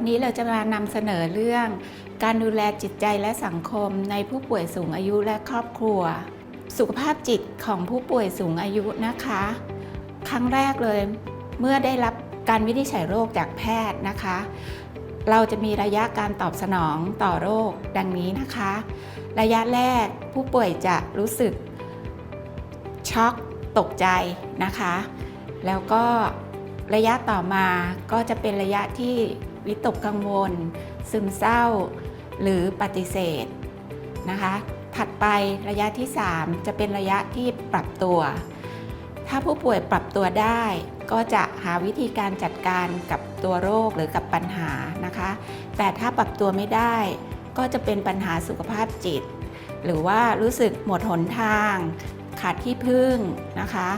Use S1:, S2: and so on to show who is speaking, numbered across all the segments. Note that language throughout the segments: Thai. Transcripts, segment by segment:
S1: วันนี้เราจะมานำเสนอเรื่อง การดูแลจิตใจและสังคมในผู้ป่วยสูงอายุและครอบครัว สุขภาพจิตของผู้ป่วยสูงอายุนะคะ ครั้งแรกเลยเมื่อได้รับการวินิจฉัยโรคจากแพทย์นะคะ เราจะมีระยะการตอบสนองต่อโรคดังนี้นะคะ ระยะแรกผู้ป่วยจะรู้สึกช็อกตกใจนะคะ แล้วก็ระยะต่อมาก็จะเป็นระยะที่ วิตกกังวล ซึมเศร้า หรือปฏิเสธนะคะ ถัดไประยะที่ 3 จะเป็นระยะที่ปรับตัว ถ้าผู้ป่วยปรับตัวได้ ก็จะหาวิธีการจัดการกับตัวโรคหรือกับปัญหานะคะ แต่ถ้าปรับตัวไม่ได้ ก็จะเป็นปัญหาสุขภาพจิต หรือว่ารู้สึกหมดหนทาง ขาดที่พึ่งนะคะ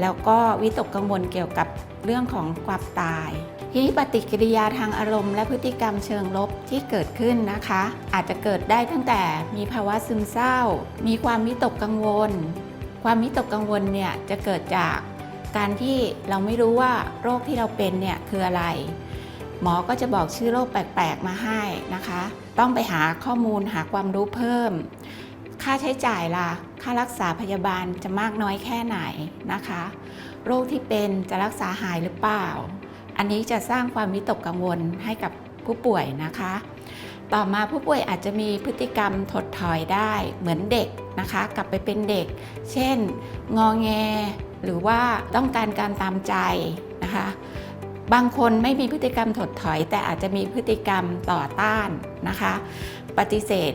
S1: แล้วก็วิตกกังวลเกี่ยวกับเรื่องของความตาย ทีนี้ปฏิกิริยาทางอารมณ์และพฤติกรรมเชิงลบที่เกิดขึ้นนะคะ อาจจะเกิดได้ตั้งแต่มีภาวะซึมเศร้า มีความวิตกกังวล ความวิตกกังวลเนี่ยจะเกิดจากการที่เราไม่รู้ว่าโรคที่เราเป็นเนี่ยคืออะไร หมอก็จะบอกชื่อโรคแปลก ๆ มาให้นะคะ ต้องไปหาข้อมูลหาความรู้เพิ่ม ค่าใช้จ่ายล่ะ ค่ารักษาพยาบาลจะมากน้อยแค่ไหนนะคะ โรคที่เป็นจะรักษาหายหรือเปล่า อันนี้จะสร้างความวิตกกังวลให้กับผู้ป่วยนะคะ ต่อมาผู้ป่วยอาจจะมีพฤติกรรมถดถอยได้เหมือนเด็กนะคะ กลับไปเป็นเด็ก เช่น งอแง หรือว่าต้องการการตามใจนะคะ บางคนไม่มีพฤติกรรมถดถอย แต่อาจจะมีพฤติกรรมต่อต้านนะคะ ปฏิเสธ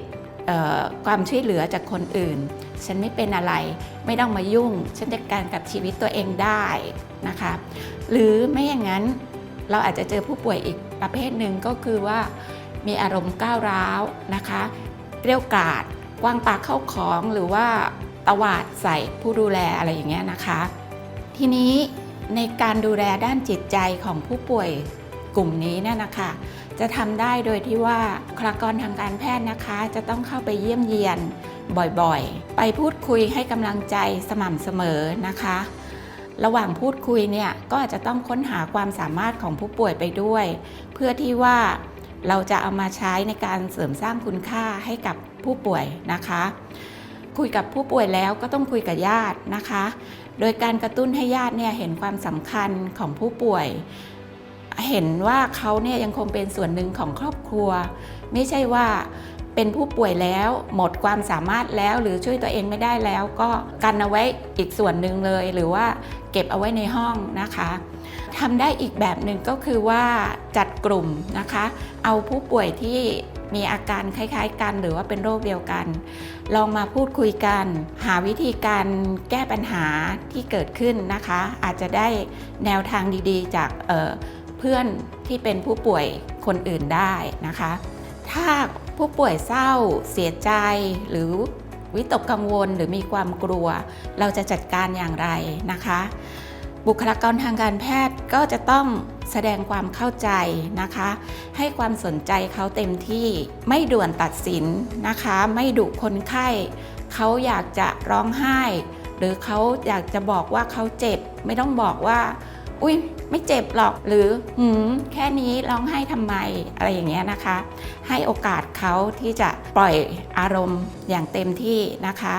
S1: ความช่วยเหลือจากคนอื่น ฉันไม่เป็นอะไร ไม่ต้องมายุ่ง ฉันจัดการกับชีวิตตัวเองได้นะคะ หรือไม่อย่างนั้น เราอาจจะเจอผู้ป่วยอีกประเภทหนึ่งก็คือว่ามีอารมณ์ก้าวร้าวนะคะเกรี้ยวกาดกว้างปากเข้าของหรือว่าตวาดใส่ผู้ดูแลอะไรอย่างเงี้ยนะคะ ทีนี้ในการดูแลด้านจิตใจของผู้ป่วยกลุ่มนี้เนี่ยนะคะ จะทำได้โดยที่ว่าคลากรทางการแพทย์นะคะ จะต้องเข้าไปเยี่ยมเยียนบ่อยๆ ไปพูดคุยให้กำลังใจสม่ำเสมอนะคะ ระหว่างพูดคุยเนี่ยก็อาจจะต้องค้นหาความสามารถของผู้ป่วยไปด้วย เพื่อที่ว่าเราจะเอามาใช้ในการเสริมสร้างคุณค่าให้กับผู้ป่วยนะคะ คุยกับผู้ป่วยแล้วก็ต้องคุยกับญาตินะคะ โดยการกระตุ้นให้ญาติเนี่ยเห็นความสำคัญของผู้ป่วย เห็นว่าเขาเนี่ยยังคงเป็นส่วนหนึ่งของครอบครัว ไม่ใช่ว่า เป็นผู้ป่วยแล้ว หมดความสามารถแล้วหรือช่วยตัวเองไม่ได้แล้ว ก็กันเอาไว้อีกส่วนหนึ่งเลยหรือว่าเก็บเอาไว้ในห้องนะคะทำได้อีกแบบหนึ่งก็คือว่าจัดกลุ่มนะคะ เอาผู้ป่วยที่มีอาการคล้ายๆ กันหรือว่าเป็นโรคเดียวกัน ลองมาพูดคุยกัน หาวิธีการแก้ปัญหาที่เกิดขึ้นนะคะ อาจจะได้แนวทางดีๆ จากเเพื่อนที่เป็นผู้ป่วยคนอื่นได้นะคะ ถ้าผู้ป่วยเศร้า เสียใจหรือวิตกกังวลหรือมีความกลัว เราจะจัดการอย่างไรนะคะ บุคลากรทางการแพทย์ก็จะต้องแสดงความเข้าใจนะคะ ให้ความสนใจเขาเต็มที่ไม่ด่วนตัดสินนะคะ ไม่ดุคนไข้เขาอยากจะร้องไห้ หรือเขาอยากจะบอกว่าเขาเจ็บ ไม่ต้องบอกว่า อุ้ยไม่เจ็บหรอกหรือหืมแค่นี้ร้องไห้ทำไมอะไรอย่างเงี้ยนะคะ ให้โอกาสเขาที่จะปล่อยอารมณ์อย่างเต็มที่นะคะ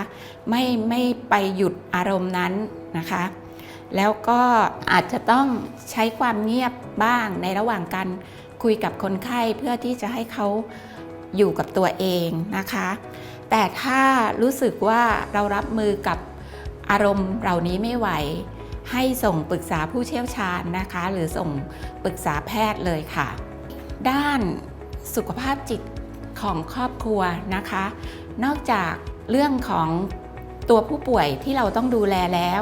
S1: ไม่ไม่ไปหยุดอารมณ์นั้นนะคะ แล้วก็อาจจะต้องใช้ความเงียบบ้างในระหว่างการคุยกับคนไข้เพื่อที่จะให้เขาอยู่กับตัวเองนะคะ แต่ถ้ารู้สึกว่าเรารับมือกับอารมณ์เหล่านี้ไม่ไหว ให้ส่งปรึกษาผู้เชี่ยวชาญนะคะ หรือส่งปรึกษาแพทย์เลยค่ะ ด้านสุขภาพจิตของครอบครัวนะคะ นอกจากเรื่องของตัวผู้ป่วยที่เราต้องดูแลแล้ว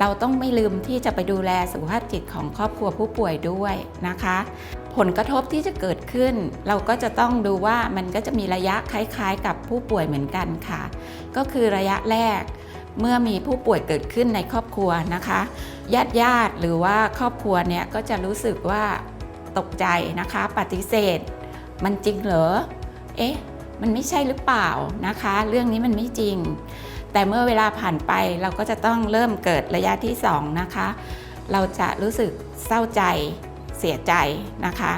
S1: เราต้องไม่ลืมที่จะไปดูแลสุขภาพจิตของครอบครัวผู้ป่วยด้วยนะคะ ผลกระทบที่จะเกิดขึ้น เราก็จะต้องดูว่ามันก็จะมีระยะคล้าย ๆ กับผู้ป่วยเหมือนกันค่ะ ก็คือระยะแรก เมื่อมีผู้ป่วยเกิดขึ้นในครอบครัวนะคะ ญาติญาติๆหรือว่าครอบครัวเนี่ยก็จะรู้สึกว่าตกใจนะคะ ปฏิเสธ มันจริงเหรอ เอ๊ะ มันไม่ใช่หรือเปล่านะคะ เรื่องนี้มันไม่จริง แต่เมื่อเวลาผ่านไปเราก็จะต้องเริ่มเกิดระยะที่สองนะคะ เราจะรู้สึกเศร้าใจเสียใจนะคะ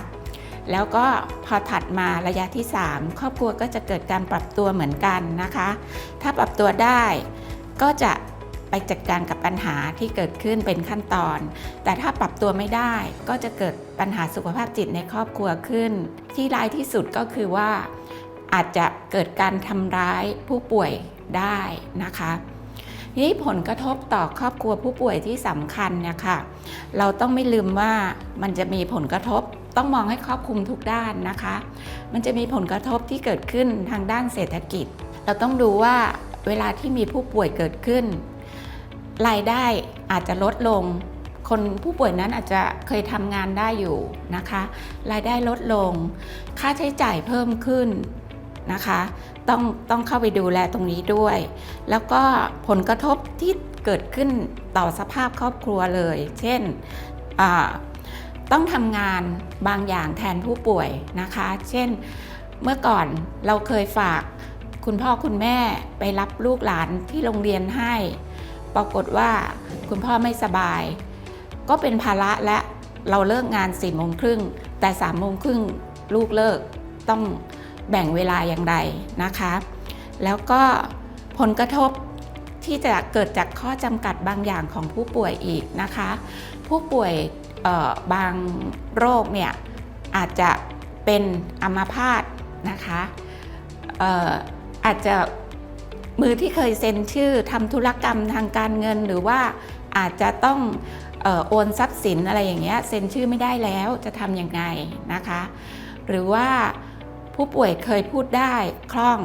S1: แล้วก็พอถัดมาระยะที่ 3 ครอบครัวก็จะเกิดการปรับตัวเหมือนกันนะคะ ถ้าปรับตัวได้ ก็จะไปจัดการกับปัญหาที่เกิดขึ้นเป็นขั้นตอน แต่ถ้าปรับตัวไม่ได้ก็จะเกิดปัญหาสุขภาพจิตในครอบครัวขึ้น ที่ร้ายที่สุดก็คือว่าอาจจะเกิดการทำร้ายผู้ป่วยได้นะคะนี่ผลกระทบต่อครอบครัวผู้ป่วยที่สำคัญเนี่ยค่ะ เราต้องไม่ลืมว่ามันจะมีผลกระทบต้องมองให้ครอบคลุมทุกด้านนะคะ มันจะมีผลกระทบที่เกิดขึ้นทางด้านเศรษฐกิจ เราต้องดูว่า เวลาที่มีผู้ป่วยเกิดขึ้น รายได้อาจจะลดลง คนผู้ป่วยนั้นอาจจะเคยทำงานได้อยู่นะคะ รายได้ลดลง ค่าใช้จ่ายเพิ่มขึ้นนะคะ ต้องต้องเข้าไปดูแลตรงนี้ด้วย แล้วก็ผลกระทบที่เกิดขึ้นต่อสภาพครอบครัวเลย เช่นต้องทำงานบางอย่างแทนผู้ป่วยนะคะ เช่นเมื่อก่อนเราเคยฝาก คุณพ่อคุณแม่ไปรับลูกหลานที่โรงเรียนให้ ปรากฏว่าคุณพ่อไม่สบาย ก็เป็นภาระและเราเลิกงาน4ี่โมงครึ่งแต่3ามโมงครึ่งลูกเลิกต้องแบ่งเวลาอย่างไรนะคะ แล้วก็ผลกระทบที่จะเกิดจากข้อจำกัดบางอย่างของผู้ป่วยอีกนะคะ ผู้ป่วยบางโรคเนี่ยอาจจะเป็นอัมพาตนะคะเอาจจะมือที่เคยเซ็นชื่อทำธุรกรรมทางการเงิน หรือว่าอาจจะต้องออโอนทรัพย์สินอะไรอย่างเงี้ยเซ็นชื่อไม่ได้แล้วจะทำยังไงนะคะ หรือว่าผู้ป่วยเคยพูดได้คล่อง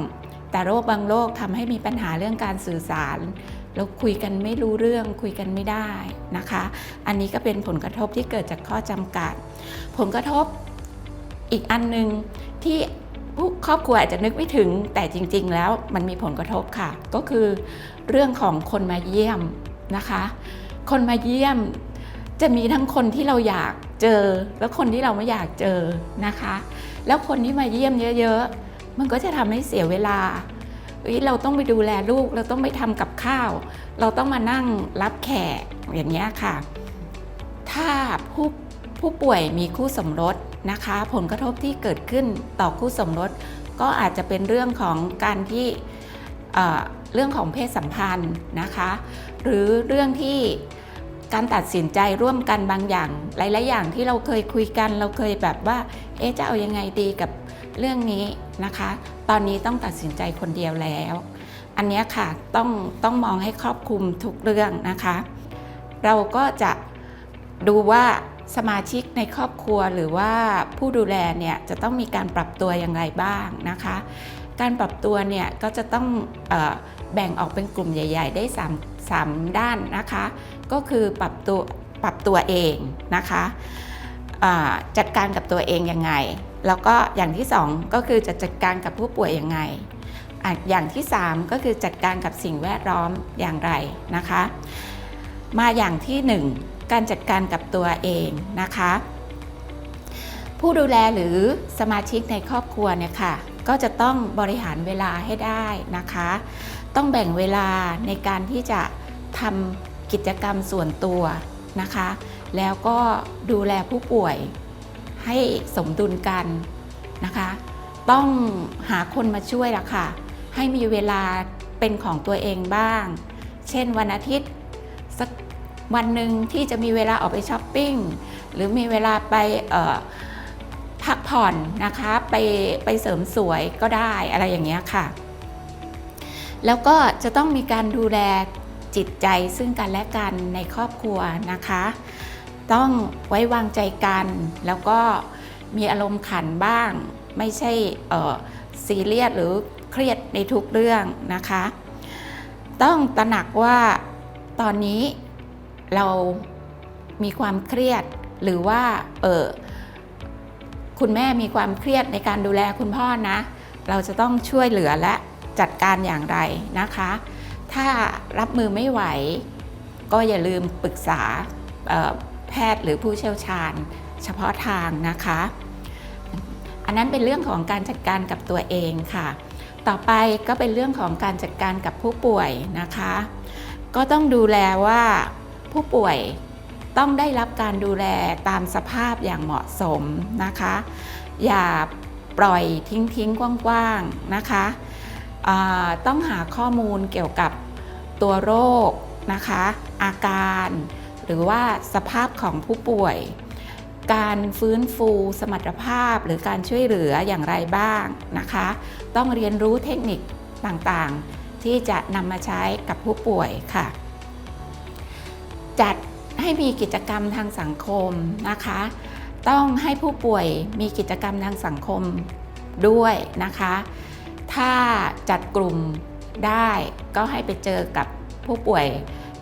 S1: แต่โรคบางโรคทำให้มีปัญหาเรื่องการสื่อสารแล้วคุยกันไม่รู้เรื่องคุยกันไม่ได้นะคะ อันนี้ก็เป็นผลกระทบที่เกิดจากข้อจำกัด ผลกระทบอีกอันหนึ่งที่ ครอบครัวอาจจะนึกไม่ถึงแต่จริง ๆ แล้วมันมีผลกระทบค่ะ ก็คือเรื่องของคนมาเยี่ยมนะคะ คนมาเยี่ยมจะมีทั้งคนที่เราอยากเจอ และคนที่เราไม่อยากเจอนะคะ แล้วคนที่มาเยี่ยมเยอะ ๆ มันก็จะทำให้เสียเวลาเราต้องไปดูแลลูก เราต้องไปทำกับข้าว เราต้องมานั่งรับแขกอย่างเงี้ยค่ะ ถ้าผู้ผู้ป่วยมีคู่สมรส นะคะ ผลกระทบที่เกิดขึ้นต่อคู่สมรส ก็อาจจะเป็นเรื่องของการที่เรื่องของเพศสัมพันธ์นะคะ หรือเรื่องที่การตัดสินใจร่วมกันบางอย่าง หลาย ๆ อย่างที่เราเคยคุยกัน เราเคยแบบว่า เอ๊จะเอายังไงดีกับเรื่องนี้นะคะ ตอนนี้ต้องตัดสินใจคนเดียวแล้ว อันนี้ค่ะต้องต้องมองให้ครอบคลุมทุกเรื่องนะคะ เราก็จะดูว่า สมาชิกในครอบครัวหรือว่าผู้ดูแลเนี่ยจะต้องมีการปรับตัวอย่างไรบ้างนะคะ การปรับตัวเนี่ยก็จะต้องออแบ่งออกเป็นกลุ่มใหญ่ ๆ ได้3 3ด้านนะคะ ก็คือปรับตัวปรับตัวเองนะคะจัดการกับตัวเองยังไง แล้วก็อย่างที่ 2 ก็คือจะจัดการกับผู้ป่วยยังไงอะอย่างที่ 3 ก็คือจัดการกับสิ่งแวดล้อมอย่างไรนะคะ มาอย่างที่ 1 การจัดการกับตัวเองนะคะ ผู้ดูแลหรือสมาชิกในครอบครัวเนี่ยค่ะก็จะต้องบริหารเวลาให้ได้นะคะ ต้องแบ่งเวลาในการที่จะทำกิจกรรมส่วนตัวนะคะ แล้วก็ดูแลผู้ป่วยให้สมดุลกันนะคะ ต้องหาคนมาช่วยละค่ะ ให้มีเวลาเป็นของตัวเองบ้าง เช่นวันอาทิตย์สัก วันหนึ่งที่จะมีเวลาออกไปช้อปปิ้งหรือมีเวลาไปพักผ่อนนะคะไปไปเสริมสวยก็ได้อะไรอย่างเงี้ยค่ะ แล้วก็จะต้องมีการดูแลจิตใจซึ่งกันและกันในครอบครัวนะคะ ต้องไว้วางใจกัน แล้วก็มีอารมณ์ขันบ้าง ไม่ใช่เออซีเรียสหรือเครียดในทุกเรื่องนะคะ ต้องตระหนักว่าตอนนี้ เรามีความเครียดหรือว่าเออคุณแม่มีความเครียดในการดูแลคุณพ่อนะ เราจะต้องช่วยเหลือและจัดการอย่างไรนะคะ ถ้ารับมือไม่ไหว ก็อย่าลืมปรึกษาแพทย์หรือผู้เชี่ยวชาญ เฉพาะทางนะคะ อันนั้นเป็นเรื่องของการจัดการกับตัวเองค่ะ ต่อไปก็เป็นเรื่องของการจัดการกับผู้ป่วยนะคะ ก็ต้องดูแลว่า ผู้ป่วยต้องได้รับการดูแลตามสภาพอย่างเหมาะสมนะคะ อย่าปล่อยทิ้งทิ้งกว้างๆนะคะต้องหาข้อมูลเกี่ยวกับตัวโรคนะคะ อาการ หรือว่าสภาพของผู้ป่วย การฟื้นฟูสมรรถภาพหรือการช่วยเหลืออย่างไรบ้างนะคะ ต้องเรียนรู้เทคนิคต่างๆ ที่จะนำมาใช้กับผู้ป่วยค่ะ จัดให้มีกิจกรรมทางสังคมนะคะ ต้องให้ผู้ป่วยมีกิจกรรมทางสังคมด้วยนะคะ ถ้าจัดกลุ่มได้ก็ให้ไปเจอกับผู้ป่วย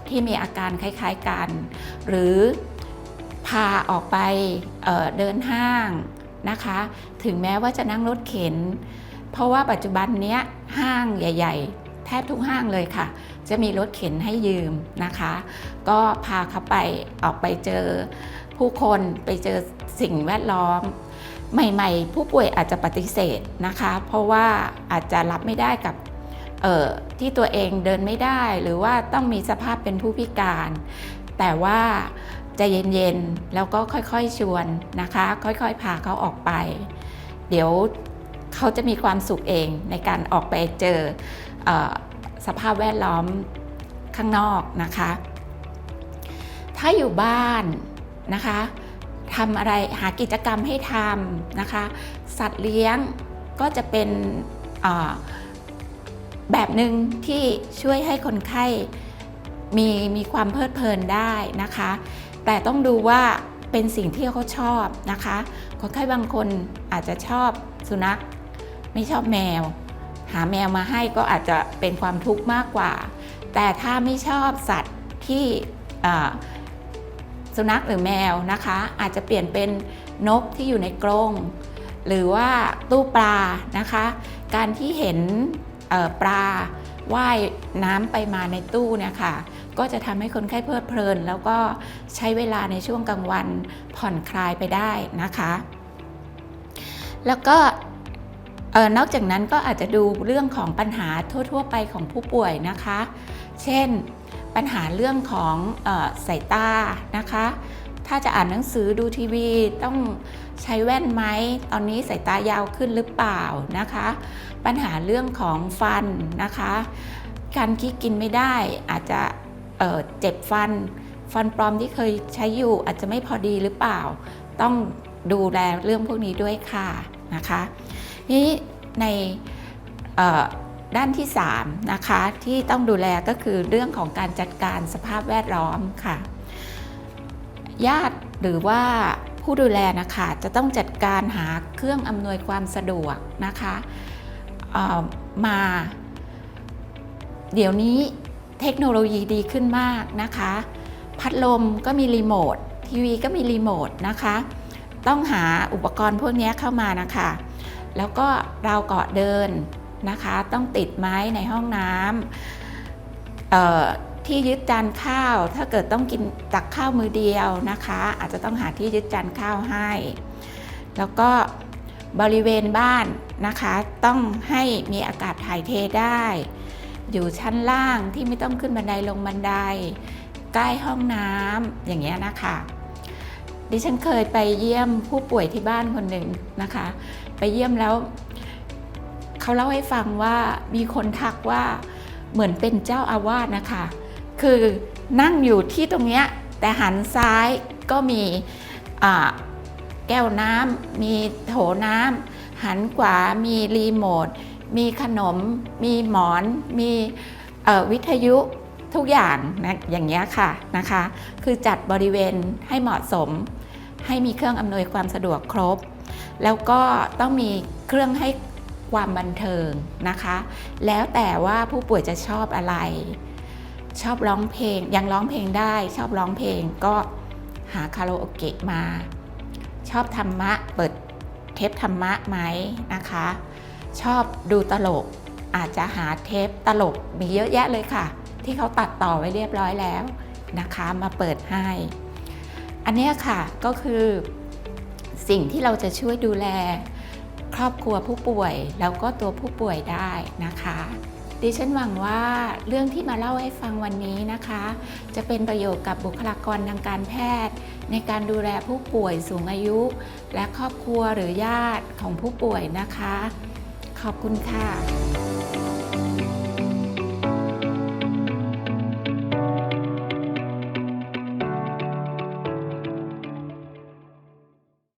S1: ที่มีอาการคล้ายๆกัน หรือพาออกไปเออเดินห้างนะคะ ถึงแม้ว่าจะนั่งรถเข็น เพราะว่าปัจจุบันนี้ห้างใหญ่ ๆ แทบทุกห้างเลยค่ะ จะมีรถเข็นให้ยืมนะคะ ก็พาเขาไปออกไปเจอผู้คนไปเจอสิ่งแวดล้อม ใหม่ๆ ผู้ป่วยอาจจะปฏิเสธนะคะ เพราะว่าอาจจะรับไม่ได้กับออที่ตัวเองเดินไม่ได้หรือว่าต้องมีสภาพเป็นผู้พิการ แต่ว่าใจะเย็นๆ แล้วก็ค่อยๆชวนนะคะ ค่อยๆ พาเขาออกไป เดี๋ยวเขาจะมีความสุขเองในการออกไปเจอเอ สภาพแวดล้อมข้างนอกนะคะ ถ้าอยู่บ้านนะคะทำอะไรหากิจกรรมให้ทำนะคะ สัตว์เลี้ยงก็จะเป็นแบบหนึ่งที่ช่วยให้คนไข้มีมีความเพลิดเพลินได้นะคะ แต่ต้องดูว่าเป็นสิ่งที่เขาชอบนะคะ คนไข้บางคนอาจจะชอบสุนัขไม่ชอบแมว หาแมวมาให้ก็อาจจะเป็นความทุกข์มากกว่า แต่ถ้าไม่ชอบสัตว์ที่สุนัขหรือแมวนะคะ อาจจะเปลี่ยนเป็นนกที่อยู่ในกรงหรือว่าตู้ปลานะคะ การที่เห็นปลาว่ายน้ำไปมาในตู้เนี่ยค่ะก็จะทำให้คนไข้เพลิดเพลิน แล้วก็ใช้เวลาในช่วงกลางวันผ่อนคลายไปได้นะคะ แล้วก็ ออนอกจากนั้นก็อาจจะดูเรื่องของปัญหาทั่ว ๆ ไปของผู้ป่วยนะคะ เช่นปัญหาเรื่องของออสายตานะคะ ถ้าจะอ่านหนังสือดูทีวีต้องใช้แว่นไหม ตอนนี้สายตายาวขึ้นหรือเปล่านะคะ ปัญหาเรื่องของฟันนะคะ การคิดกินไม่ได้อาจจะเเจ็บฟัน ฟันปลอมที่เคยใช้อยู่อาจจะไม่พอดีหรือเปล่า ต้องดูแลเรื่องพวกนี้ด้วยค่ะนะคะ นี่ในด้านที่3นะคะที่ต้องดูแลก็คือเรื่องของการจัดการสภาพแวดล้อมค่ะ ญาติหรือว่าผู้ดูแลนะคะจะต้องจัดการหาเครื่องอำนวยความสะดวกนะคะมา เดี๋ยวนี้เทคโนโลยีดีขึ้นมากนะคะ พัดลมก็มีรีโมททีวีก็มีรีโมทนะคะ ต้องหาอุปกรณ์พวกนี้เข้ามานะคะ แล้วก็ราวเกาะเดินนะคะ ต้องติดไม้ในห้องน้ำที่ยึดจานข้าว ถ้าเกิดต้องกินตักข้าวมือเดียวนะคะ อาจจะต้องหาที่ยึดจานข้าวให้ แล้วก็บริเวณบ้านนะคะ ต้องให้มีอากาศถ่ายเทได้ อยู่ชั้นล่างที่ไม่ต้องขึ้นบันไดลงบันได ใกล้ห้องน้ำอย่างเงี้ยนะคะ ดิฉันเคยไปเยี่ยมผู้ป่วยที่บ้านคนหนึ่งนะคะ ไปเยี่ยมแล้ว เขาเล่าให้ฟังว่ามีคนทักว่าเหมือนเป็นเจ้าอาวาสนะคะ คือนั่งอยู่ที่ตรงเนี้ยแต่หันซ้ายก็มีแก้วน้ำมีโถน้ำหันขวามีรีโมท มีขนม มีหมอน มีวิทยุทุกอย่างนะอย่างเงี้ยค่ะนะคะ คือจัดบริเวณให้เหมาะสม ให้มีเครื่องอำนวยความสะดวกครบ แล้วก็ต้องมีเครื่องให้ความบันเทิงนะคะ แล้วแต่ว่าผู้ป่วยจะชอบอะไร ชอบร้องเพลงยังร้องเพลงได้ ชอบร้องเพลงก็หาคาราโอเกะมา ชอบธรรมะเปิดเทปธรรมะไหมนะคะ ชอบดูตลกอาจจะหาเทปตลกมีเยอะแยะเลยค่ะ ที่เขาตัดต่อไว้เรียบร้อยแล้วนะคะ มาเปิดให้ อันนี้ค่ะก็คือ สิ่งที่เราจะช่วยดูแล ครอบครัวผู้ป่วยแล้วก็ตัวผู้ป่วยได้นะคะดิฉันหวังว่าเรื่องที่มาเล่าให้ฟังวันนี้นะคะ จะเป็นประโยชน์กับบุคลากรทางการแพทย์ ในการดูแลผู้ป่วยสูงอายุ และครอบครัวหรือญาติของผู้ป่วยนะคะ ขอบคุณค่ะ